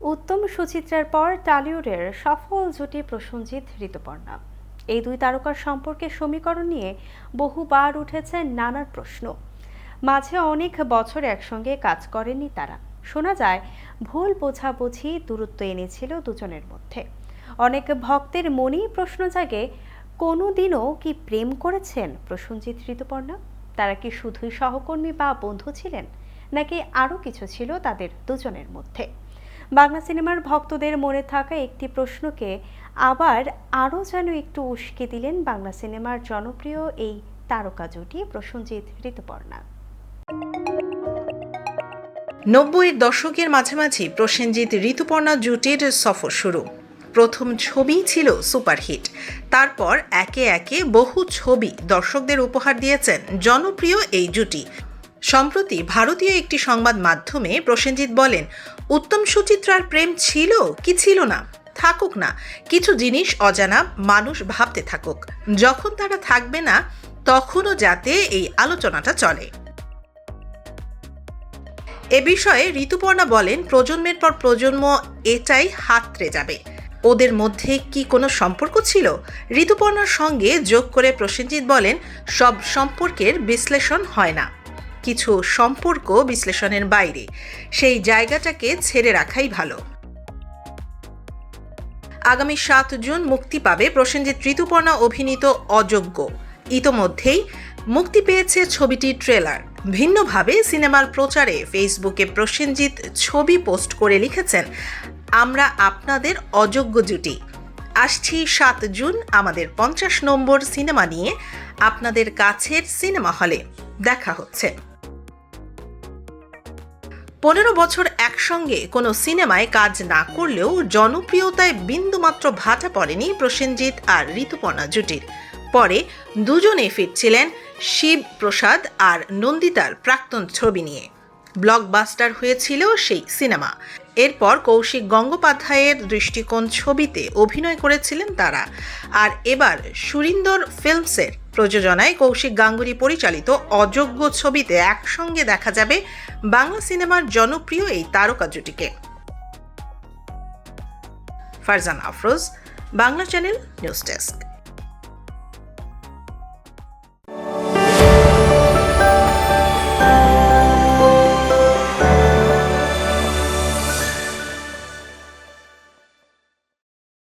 উত্তম সুচিত্রার পর টালিউডের সফল জুটি প্রসঞ্জিৎ, ঋতুপর্ণা। এই দুই তারকার সম্পর্কে সমীকরণ নিয়ে বহুবার উঠেছে নানার প্রশ্ন। মাঝে অনেক বছর একসঙ্গে কাজ করেনি তারা। শোনা যায়, ভুল বোঝাবুঝি দূরত্ব এনেছিল দুজনের মধ্যে। অনেক ভক্তের মনেই প্রশ্ন জাগে কোনো দিনও কি প্রেম করেছেন প্রসঞ্জিৎ, ঋতুপর্ণা? তারা কি শুধুই সহকর্মী বা বন্ধু ছিলেন? নাকি আরও কিছু ছিল তাদের দুজনের মধ্যে? বাংলা সিনেমার ভক্তদের মনে থাকা একটি প্রশ্নকে আবার আরও যেন একটু উস্কে দিলেন বাংলা সিনেমার জনপ্রিয় এই তারকা জুটি প্রসঞ্জিৎ ঋতুপর্ণা। নব্বইয়ের দশকের মাঝামাঝি প্রসেনজিৎ ঋতুপর্ণা জুটির সফর শুরু। প্রথম ছবি ছিল সুপারহিট। তারপর একে একে বহু ছবি দর্শকদের উপহার দিয়েছেন জনপ্রিয় এই জুটি। সম্প্রতি ভারতীয় একটি সংবাদ মাধ্যমে প্রসেনজিৎ বলেন, উত্তম সুচিত্রার প্রেম ছিল কি ছিল না? থাকুক না, কিছু জিনিস অজানা মানুষ ভাবতে থাকুক। যখন তারা থাকবে না, তখনও যাতে এই আলোচনাটা চলে। এ বিষয়ে ঋতুপর্ণা বলেন, প্রজন্মের পর প্রজন্ম এটাই হাতড়ে যাবে। ওদের মধ্যে কি কোনো সম্পর্ক ছিল? ঋতুপর্ণার সঙ্গে যোগ করে প্রসেনজিৎ বলেন, সব সম্পর্কের বিশ্লেষণ হয় না। কিছু সম্পর্ক বিশ্লেষণের বাইরে। সেই জায়গাটাকে ছেড়ে রাখাই ভালো। আগামী সাত জুন মুক্তি পাবে প্রসেনজিৎ ঋতুপর্ণা অভিনীত অযোগ্য। ইতোমধ্যেই মুক্তি পেয়েছে ছবিটির ট্রেলার। ভিন্নভাবে সিনেমার প্রচারে ফেসবুকে প্রসেনজিৎ ছবি পোস্ট করে লিখেছেন, আমরা আপনাদের অযোগ্য জুটি। আসছি সাত জুন আমাদের পঞ্চাশ নম্বর সিনেমা নিয়ে আপনাদের কাছের সিনেমা হলে দেখা হচ্ছে। পনেরো বছর একসঙ্গে কোনো সিনেমায় কাজ না করলেও জনপ্রিয়তায় বিন্দুমাত্র ভাটা পড়েনি প্রসেনজিৎ আর ঋতুপর্ণা জুটির। পরে দুজনে ফিরছিলেন শিব প্রসাদ আর নন্দিতার প্রাক্তন ছবি নিয়ে। ব্লকবাস্টার হয়েছিল সেই সিনেমা। এরপর কৌশিক গঙ্গোপাধ্যায়ের দৃষ্টিকোণ ছবিতে অভিনয় করেছিলেন তারা। আর এবার সুরিন্দর ফিল্মসের প্রযোজনায় কৌশিক গাঙ্গুলি পরিচালিত অযোগ্য ছবিতে একসঙ্গে দেখা যাবে বাংলা সিনেমার জনপ্রিয় এই তারকা জুটিকে। Farzan Afroz, Bangla channel news desk.